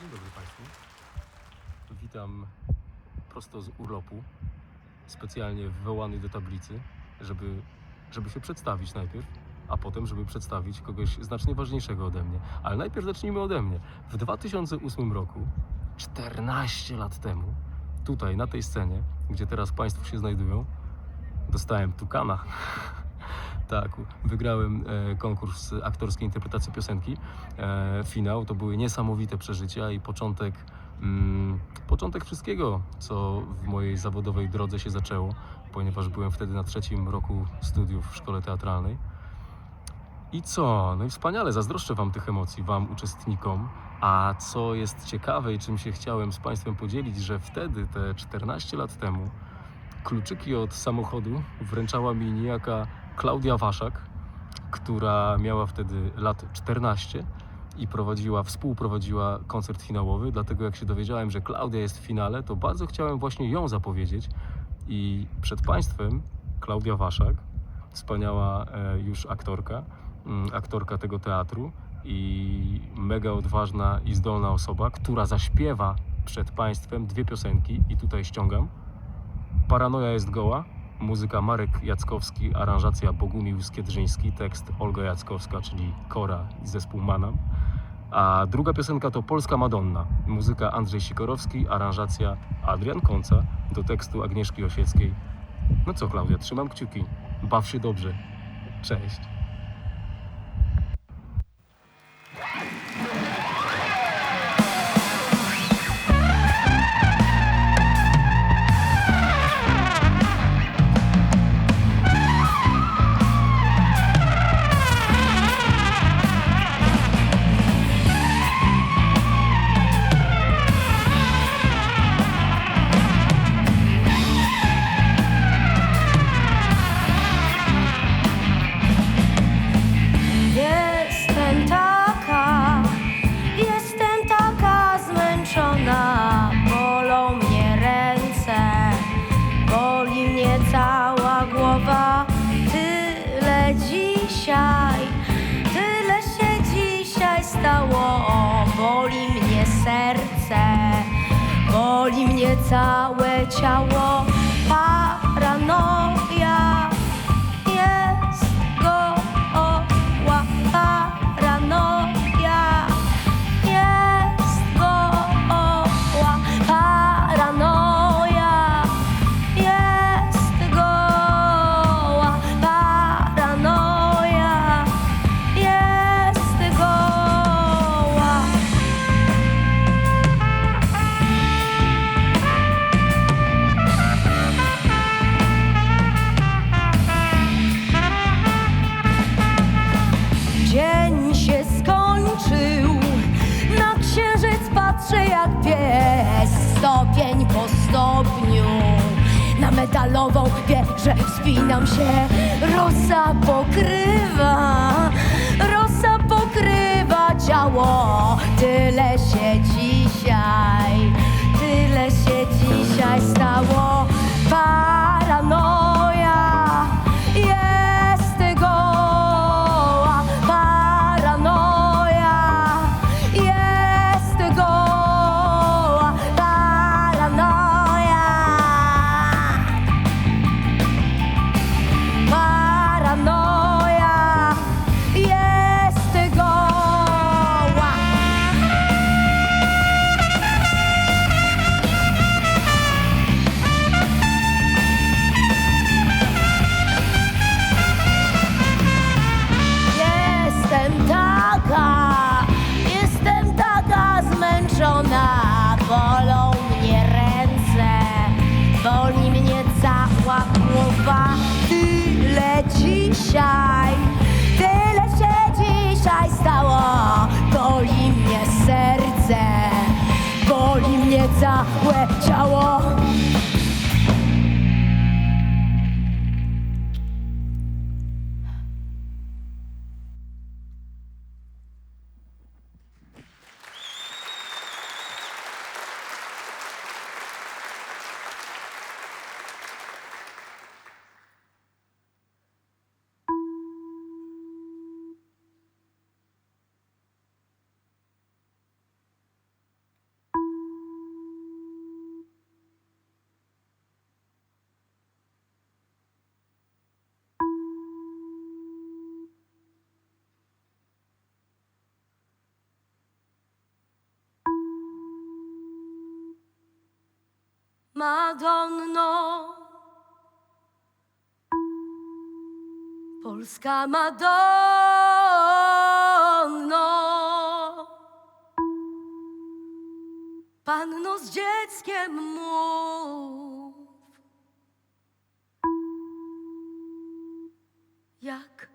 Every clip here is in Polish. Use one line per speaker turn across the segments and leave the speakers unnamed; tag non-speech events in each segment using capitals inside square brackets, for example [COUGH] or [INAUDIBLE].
Dzień dobry Państwu. Witam prosto z urlopu, specjalnie wywołany do tablicy, żeby, żeby się przedstawić najpierw, a potem, żeby przedstawić kogoś znacznie ważniejszego ode mnie. Ale najpierw zacznijmy ode mnie. W 2008 roku, 14 lat temu, tutaj na tej scenie, gdzie teraz Państwo się znajdują, dostałem tukana. [LAUGHS] Tak, wygrałem e, konkurs aktorskiej interpretacji piosenki. E, finał to były niesamowite przeżycia i początek, mm, początek wszystkiego, co w mojej zawodowej drodze się zaczęło, ponieważ byłem wtedy na trzecim roku studiów w szkole teatralnej. I co? No i wspaniale, zazdroszczę Wam tych emocji, Wam uczestnikom. A co jest ciekawe i czym się chciałem z Państwem podzielić, że wtedy, te 14 lat temu, kluczyki od samochodu wręczała mi niejaka Klaudia Waszak, która miała wtedy lat 14 i prowadziła, współprowadziła koncert finałowy. Dlatego jak się dowiedziałem, że Klaudia jest w finale, to bardzo chciałem właśnie ją zapowiedzieć. I przed Państwem Klaudia Waszak, wspaniała e, już aktorka, mm, aktorka tego teatru i mega odważna i zdolna osoba, która zaśpiewa przed Państwem dwie piosenki i tutaj ściągam. Paranoja jest goła, muzyka Marek Jackowski, aranżacja Bogumił Skiedrzyński, tekst Olga Jackowska, czyli Kora i zespół Manam. A druga piosenka to Polska Madonna, muzyka Andrzej Sikorowski, aranżacja Adrian Konca do tekstu Agnieszki Osieckiej. No co Klaudia, trzymam kciuki, baw się dobrze. Cześć.
Boli mnie całe ciało. Metalową wieżę wspinam się, rosa pokrywa, rosa pokrywa ciało. Tyle się dzisiaj, tyle się dzisiaj stało. Madonno, Polska Madonno, Panno z dzieckiem mów, jak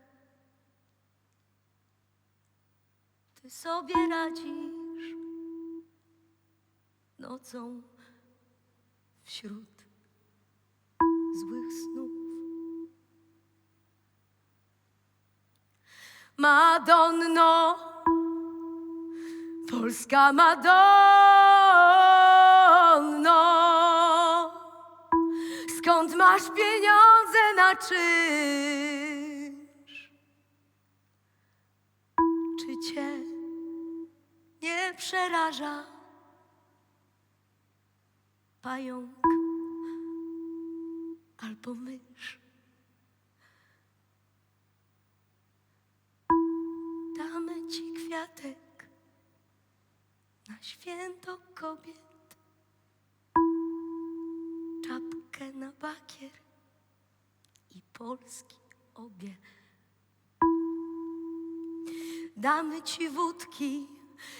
ty sobie radzisz nocą wśród złych snów. Madonno, Polska Madonno, skąd masz pieniądze na czynsz? Czy cię nie przeraża pająk albo mysz? Damy ci kwiatek na święto kobiet, czapkę na bakier i polski obie. Damy ci wódki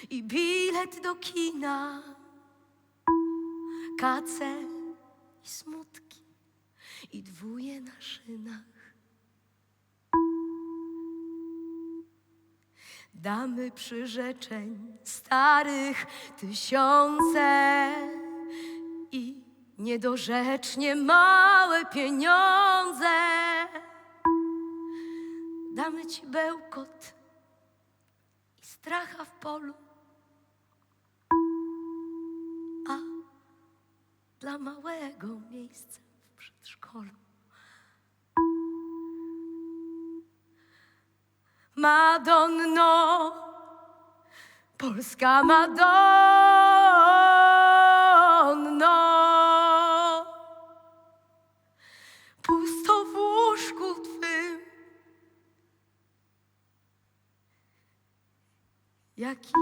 i bilet do kina, kace i smutki i dwóje na szynach. Damy przyrzeczeń starych tysiące i niedorzecznie małe pieniądze. Damy ci bełkot i stracha w polu, dla małego miejsca w przedszkolu. Madonno, Polska Madonno, pusto w łóżku twym, jaki